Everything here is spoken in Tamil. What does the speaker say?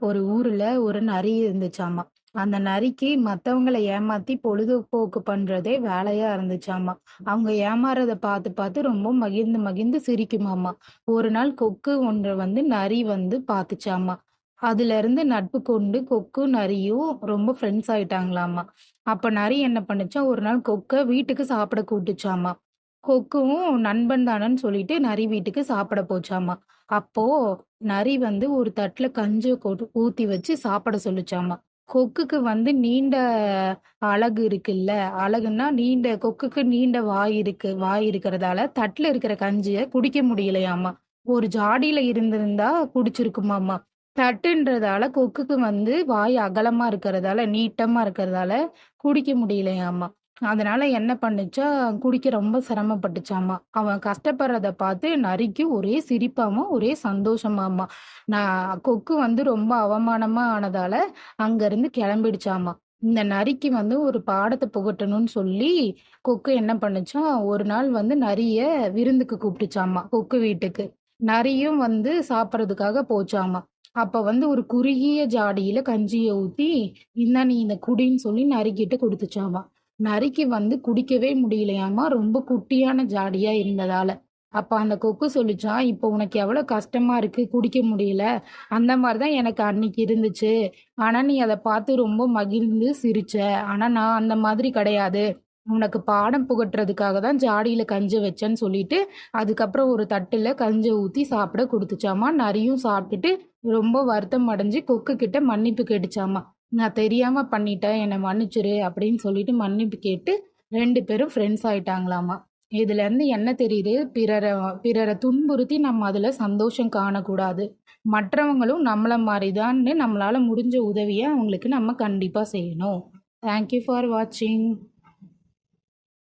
ஒரு ஊர்ல ஒரு நரி இருந்துச்சாமா. அந்த நரிக்கு மத்தவங்கள ஏமாத்தி பொழுதுபோக்கு பண்றதே வேலையா இருந்துச்சாமா. அவங்க ஏமாறத பார்த்து பார்த்து ரொம்ப மகிழ்ந்து மகிழ்ந்து சிரிக்குமாமா. ஒரு நாள் கொக்கு ஒன்றை வந்து நரி வந்து பார்த்துச்சாமா. அதுல இருந்து நட்பு கொண்டு கொக்கு நரியும் ரொம்ப ஃப்ரெண்ட்ஸ் ஆயிட்டாங்களாமா. அப்ப நரி என்ன பண்ணுச்சா ஒரு நாள் கொக்க வீட்டுக்கு சாப்பிட கூட்டுச்சாமா. கொக்குவும் நண்பன் தானன்னு சொல்லிட்டு நரி வீட்டுக்கு சாப்பிட போச்சாமா. அப்போ நரி வந்து ஒரு தட்டுல கஞ்ச கொட்டு ஊத்தி வச்சு சாப்பிட சொல்லுச்சாமா. கொக்குக்கு வந்து நீண்ட அழகு இருக்குல்ல அழகுன்னா நீண்ட கொக்குக்கு நீண்ட வாய் இருக்கு வாய் இருக்கிறதால தட்டுல இருக்கிற கஞ்சிய குடிக்க முடியலையாமா. ஒரு ஜாடியில இருந்திருந்தா குடிச்சிருக்குமாமா. தட்டுன்றதால கொக்குக்கு வந்து வாய் அகலமா இருக்கிறதால நீட்டமா இருக்கிறதால குடிக்க முடியலையாமா. அதனால என்ன பண்ணுச்சா குடிக்க ரொம்ப சிரமப்பட்டுச்சாமா. அவன் கஷ்டப்படுறத பார்த்து நரிக்கு ஒரே சிரிப்பாமா ஒரே சந்தோஷமாமா. நான் கொக்கு வந்து ரொம்ப அவமானமா ஆனதால அங்கிருந்து கிளம்பிடுச்சாமா. இந்த நரிக்கு வந்து ஒரு பாடத்தை புகட்டணும்னு சொல்லி கொக்கு என்ன பண்ணுச்சான் ஒரு நாள் வந்து நரிய விருந்துக்கு கூப்பிட்டுச்சாமா கொக்கு வீட்டுக்கு. நரியும் வந்து சாப்பிட்றதுக்காக போச்சாமா. அப்ப வந்து ஒரு குறுகிய ஜாடியில கஞ்சியை ஊத்தி இந்தா நீ இந்த குடின்னு சொல்லி நரிக்கிட்ட கொடுத்துச்சாமா. நரிக்கு வந்து குடிக்கவே முடியலையாமா ரொம்ப குட்டியான ஜாடியா இருந்ததால. அப்ப அந்த கொக்கு சொல்லிச்சான் இப்போ உனக்கு எவ்வளவு கஷ்டமா இருக்கு? குடிக்க முடியல. அந்த மாதிரிதான் எனக்கு அன்னைக்கு இருந்துச்சு. ஆனா நீ அதை பார்த்து ரொம்ப மகிழ்ந்து சிரிச்ச. ஆனா நான் அந்த மாதிரி கிடையாது. உனக்கு பாடம் புகட்டுறதுக்காக தான் ஜாடியில கஞ்சி வச்சேன்னு சொல்லிட்டு அதுக்கப்புறம் ஒரு தட்டுல கஞ்சை ஊத்தி சாப்பிட கொடுத்துச்சாமா நரியும் சாப்பிட்டுட்டு ரொம்ப வருத்தம் அடைஞ்சு கொக்கு கிட்ட மன்னிப்பு கேட்டுச்சாமா நான் தெரியாமல் பண்ணிட்டேன் என்னை மன்னிச்சிரு அப்படின்னு சொல்லிட்டு மன்னிப்பு கேட்டு ரெண்டு பேரும் ஃப்ரெண்ட்ஸ் ஆயிட்டாங்களாமா. இதுலேருந்து என்ன தெரியுது? பிறரை பிறரை துன்புறுத்தி நம்ம அதில் சந்தோஷம் காணக்கூடாது. மற்றவங்களும் நம்மளை மாதிரிதான்னு நம்மளால் முடிஞ்ச உதவியை அவங்களுக்கு நம்ம கண்டிப்பாக செய்யணும். தேங்க்யூ ஃபார் வாட்சிங்